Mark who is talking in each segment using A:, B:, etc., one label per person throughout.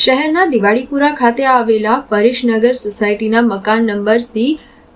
A: શહેરના દિવાળીપુરા ખાતે આવેલા પરેશનગર સોસાયટીના મકાન નંબર સી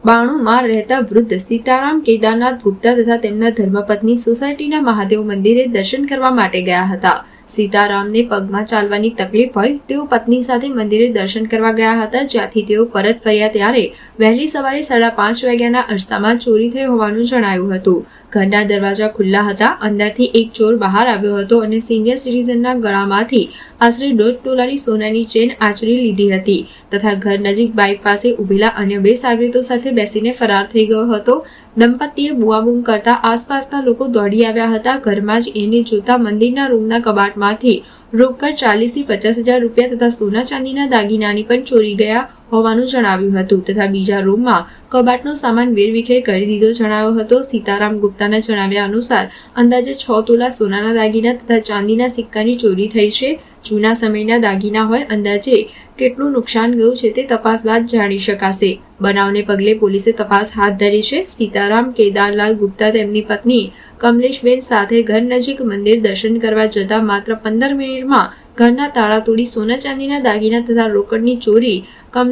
A: બાણુંમાં રહેતા વૃદ્ધ સીતારામ કેદારનાથ ગુપ્તા તથા તેમના ધર્મપત્ની સોસાયટીના મહાદેવ મંદિરે દર્શન કરવા માટે ગયા હતા. સીતારામને પગમાં ચાલવાની તકલીફ હોય તેઓ પત્ની સાથે મંદિરે દર્શન કરવા ગયા હતા, જ્યાંથી તેઓ પરત ફર્યા ત્યારે વહેલી સવારે સાડા પાંચ વાગ્યાના અરસામાં ચોરી થઈ હોવાનું જણાયું હતું. ઘરના દરવાજા ખુલ્લા હતા, અંદરથી એક ચોર બહાર આવ્યો હતો અને સિનિયર સિટીઝનના ગળામાંથી આશરે દોઢ તોલાની સોનાની ચેન આચરી લીધી હતી તથા ઘર નજીક બાઇક પાસે ઉભેલા અન્ય બે સાગરીતો સાથે બેસીને ફરાર થઈ ગયો હતો. દંપતીએ બુઆબૂમ કરતા આસપાસના લોકો દોડી આવ્યા હતા. ઘરમાં જ એને જોતા મંદિરના રૂમના કબાટમાંથી રોકડ ચાલીસથી પચાસ હજાર રૂપિયા તથા સોના ચાંદીના દાગીનાની પણ ચોરી ગયા હોવાનું જણાવ્યું હતું. તથા બીજા રૂમમાં કબાટનો સામાન વેરવિખેર કરી દીધો જણાવ્યો હતો. સીતારામ ગુપ્તાના જણાવ્યા અનુસાર અંદાજે છ તોલા સોનાના દાગીના તથા ચાંદીના સિક્કાની ચોરી થઈ છે. જૂના સમયના દાગીના હોય અંદાજે કેટલું નુકસાન ગયું છે તે તપાસ બાદ જાણી શકાશે. બનાવને પગલે પોલીસે તપાસ હાથ ધરી છે. સીતારામ કેદારલાલ ગુપ્તા તેમની પત્ની કમલેશબેન સાથે ઘર નજીક મંદિર દર્શન કરવા જતા માત્ર પંદર મિનિટમાં ઘરના તાળા તોડી સોના ચાંદીના દાગીના તથા રોકડની ચોરી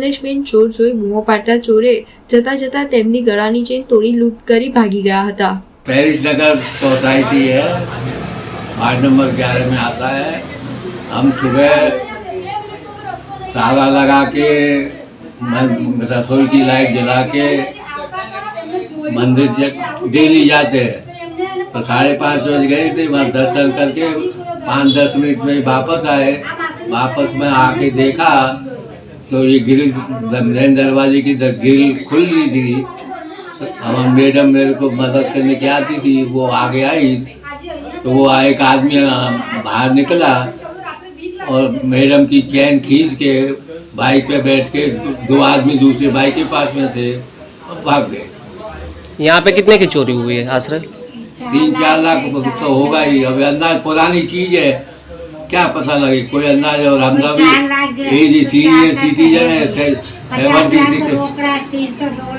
A: કમલેશબેન ચોર જોઈ બૂમો પાડતા ચોરે જતા જતા તેમની ગળાની ચેન તોડી લૂંટ કરી ભાગી ગયા હતા
B: पेरिस नगर सोसाइटी है वार्ड नंबर ग्यारह में आता है हम सुबह ताला लगा के मन- रसोई की लाइट जला के मंदिर ज- डेली जाते हैं तो साढ़े पाँच बज गए थे वहाँ दर्शन करके पाँच दस मिनट में वापस आए वापस में आके देखा तो ये ग्रिल मेन दरवाजे की ग्रिल खुल रही थी। अब मैडम मेरे को मदद करने की आती थी वो आगे आई। तो वो एक आदमी बाहर निकला और मैडम की चैन खींच के बाइक पे बैठ के दो- दो आदमी दूसरे बाइक के पास में थे और भाग गए।
C: यहाँ पे कितने की चोरी हुई है आश्रय
B: तीन चार लाख तो होगा ही। अब अंदाज पुरानी चीज़ है। क्या पता लगे कोई अंदाज और हमदा भी एज सीनियर सिटीजन है सेवेंटी सिक्स